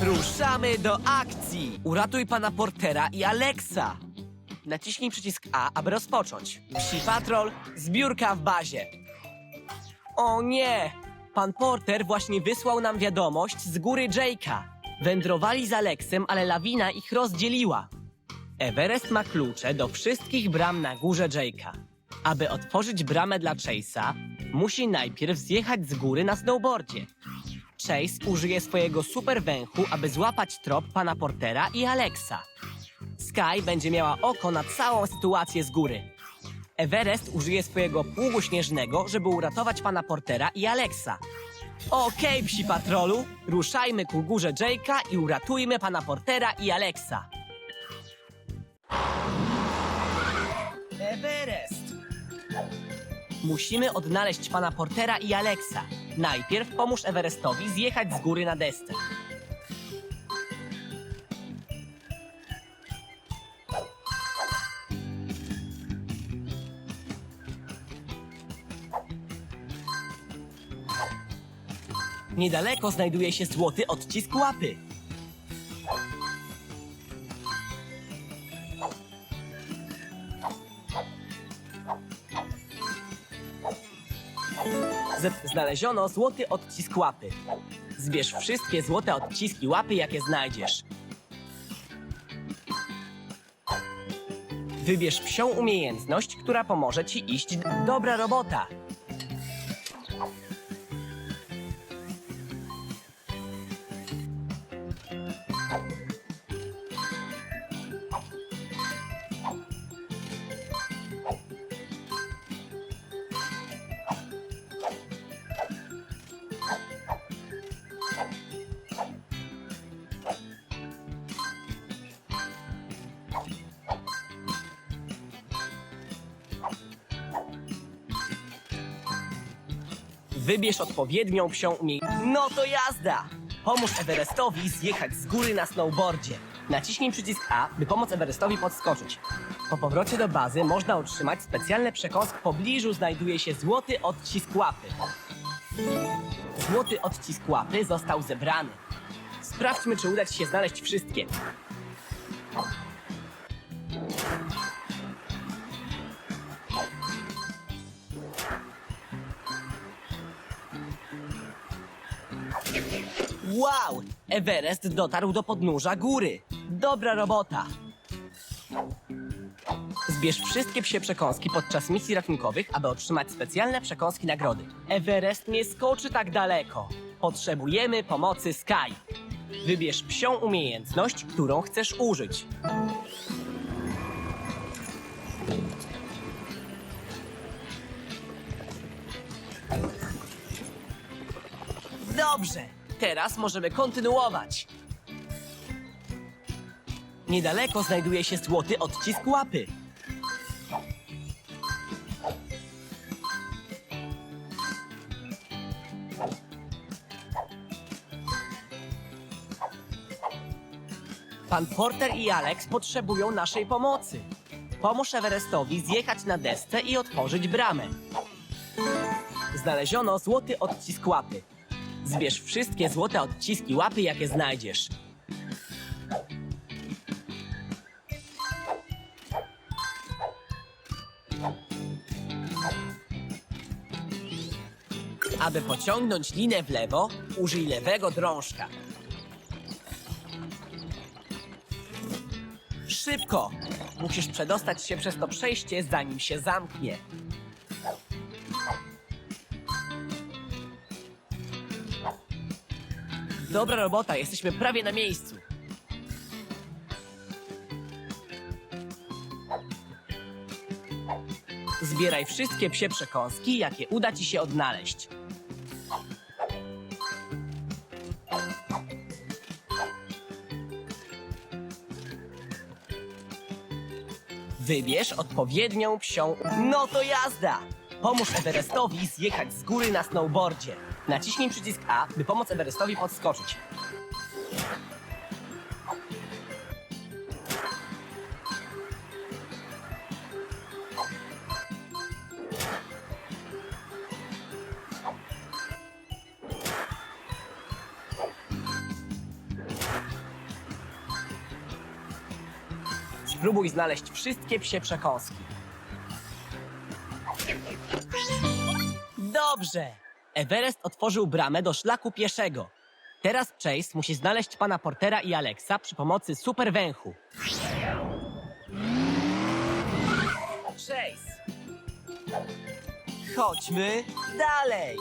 Ruszamy do akcji! Uratuj pana Portera i Alexa! Naciśnij przycisk A, aby rozpocząć. Psi Patrol, zbiórka w bazie. O nie! Pan Porter właśnie wysłał nam wiadomość z góry Jake'a. Wędrowali z Aleksem, ale lawina ich rozdzieliła. Everest ma klucze do wszystkich bram na górze Jake'a. Aby otworzyć bramę dla Chase'a, musi najpierw zjechać z góry na snowboardzie. Chase użyje swojego super węchu, aby złapać trop pana Portera i Alexa. Sky będzie miała oko na całą sytuację z góry. Everest użyje swojego pługu śnieżnego, żeby uratować pana Portera i Alexa. Okej, psi patrolu, ruszajmy ku górze Jake'a i uratujmy pana Portera i Alexa. Everest! Musimy odnaleźć pana Portera i Alexa. Najpierw pomóż Everestowi zjechać z góry na desce. Niedaleko znajduje się złoty odcisk łapy. Znaleziono złoty odcisk łapy. Zbierz wszystkie złote odciski łapy, jakie znajdziesz. Wybierz psią umiejętność, która pomoże ci iść. Dobra robota! Wybierz odpowiednią psią umiejętność. No to jazda! Pomóż Everestowi zjechać z góry na snowboardzie. Naciśnij przycisk A, by pomóc Everestowi podskoczyć. Po powrocie do bazy można otrzymać specjalne przekąski. W pobliżu znajduje się złoty odcisk łapy. Złoty odcisk łapy został zebrany. Sprawdźmy, czy uda ci się znaleźć wszystkie. Wow! Everest dotarł do podnóża góry. Dobra robota. Zbierz wszystkie psie przekąski podczas misji ratunkowych, aby otrzymać specjalne przekąski nagrody. Everest nie skoczy tak daleko. Potrzebujemy pomocy Sky. Wybierz psią umiejętność, którą chcesz użyć. Dobrze, teraz możemy kontynuować. Niedaleko znajduje się złoty odcisk łapy. Pan Porter i Alex potrzebują naszej pomocy. Pomóż Everestowi zjechać na desce i otworzyć bramę. Znaleziono złoty odcisk łapy. Zbierz wszystkie złote odciski łapy, jakie znajdziesz. Aby pociągnąć linę w lewo, użyj lewego drążka. Szybko! Musisz przedostać się przez to przejście, zanim się zamknie. Dobra robota, jesteśmy prawie na miejscu. Zbieraj wszystkie psie przekąski, jakie uda ci się odnaleźć. Wybierz odpowiednią psią. No to jazda! Pomóż Everestowi zjechać z góry na snowboardzie. Naciśnij przycisk A, by pomóc Everestowi podskoczyć. Spróbuj znaleźć wszystkie psie przekąski. Dobrze! Everest otworzył bramę do szlaku pieszego. Teraz Chase musi znaleźć pana Portera i Alexa przy pomocy super węchu. Chase! Chodźmy dalej!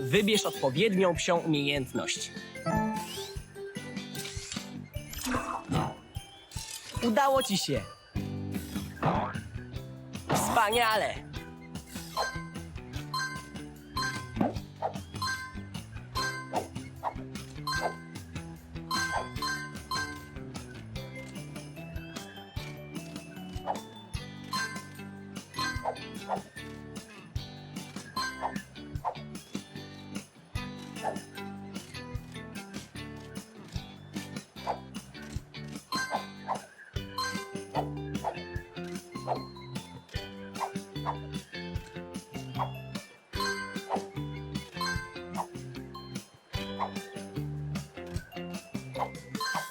Wybierz odpowiednią psią umiejętność. Udało ci się! Wspaniale!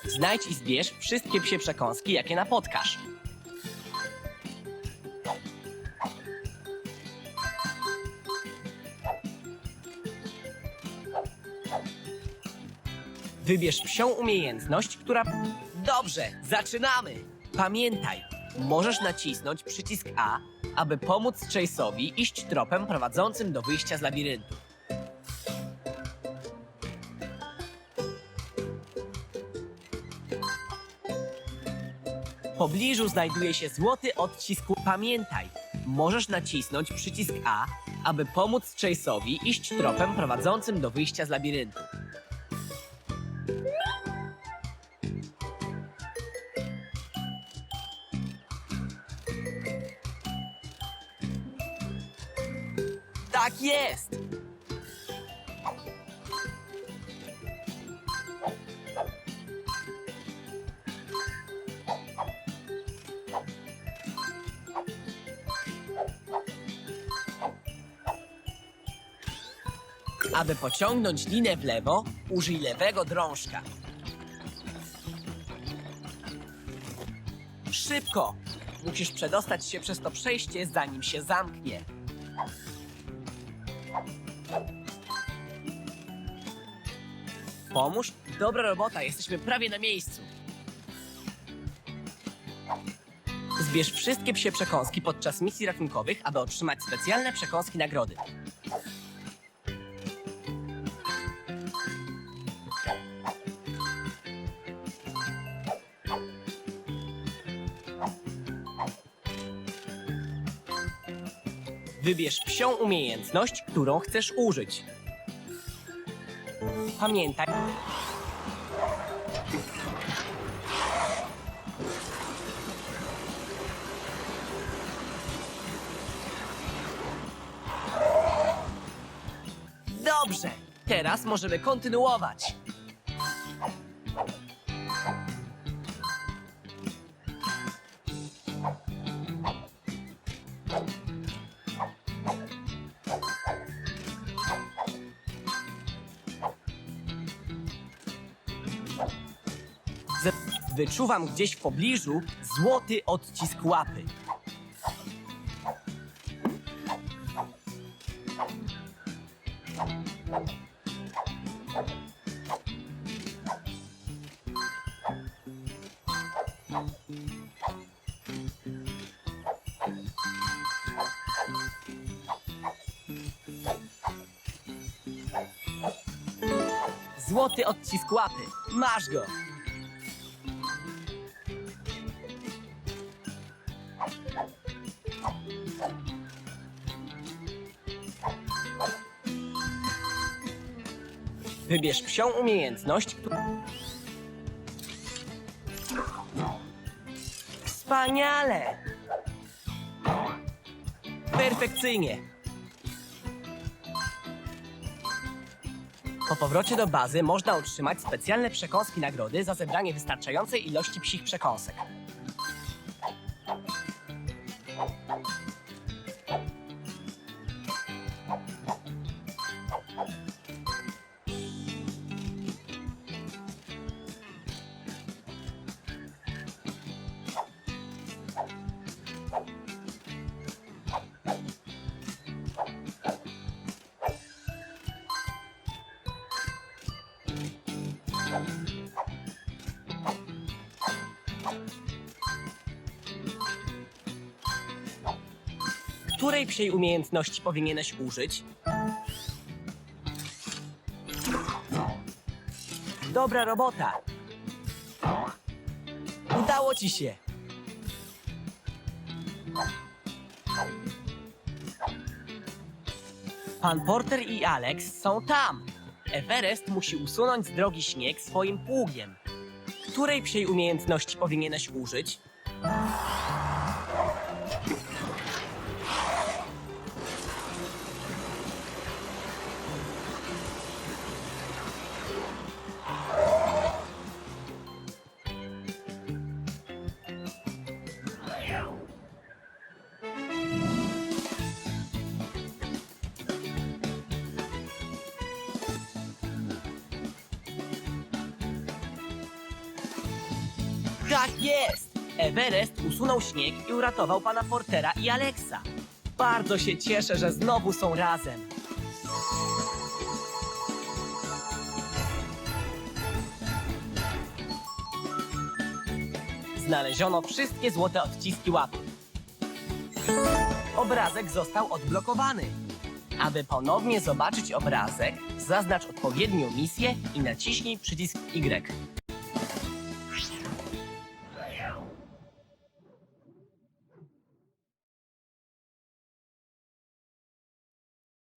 Znajdź i zbierz wszystkie psie przekąski, jakie napotkasz. Wybierz psią umiejętność, która... Dobrze, zaczynamy! Pamiętaj, możesz nacisnąć przycisk A, aby pomóc Chase'owi iść tropem prowadzącym do wyjścia z labiryntu. Pobliżu znajduje się złoty odcisk. Pamiętaj, możesz nacisnąć przycisk A, aby pomóc Chase'owi iść tropem prowadzącym do wyjścia z labiryntu. Tak jest! Aby pociągnąć linę w lewo, użyj lewego drążka. Szybko! Musisz przedostać się przez to przejście, zanim się zamknie. Pomóż? Dobra robota, jesteśmy prawie na miejscu. Zbierz wszystkie psie przekąski podczas misji ratunkowych, aby otrzymać specjalne przekąski nagrody. Wybierz psią umiejętność, którą chcesz użyć. Pamiętaj. Dobrze, teraz możemy kontynuować. Wyczuwam gdzieś w pobliżu złoty odcisk łapy. Złoty odcisk łapy. Masz go! Wybierz psią umiejętność. Wspaniale! Perfekcyjnie! Po powrocie do bazy można otrzymać specjalne przekąski nagrody za zebranie wystarczającej ilości psich przekąsek. Której psiej umiejętności powinieneś użyć? Dobra robota. Udało ci się. Pan Porter i Alex są tam. Everest musi usunąć z drogi śnieg swoim pługiem. Której psiej umiejętności powinieneś użyć? Tak jest! Everest usunął śnieg i uratował pana Portera i Alexa. Bardzo się cieszę, że znowu są razem. Znaleziono wszystkie złote odciski łapy. Obrazek został odblokowany. Aby ponownie zobaczyć obrazek, zaznacz odpowiednią misję i naciśnij przycisk Y.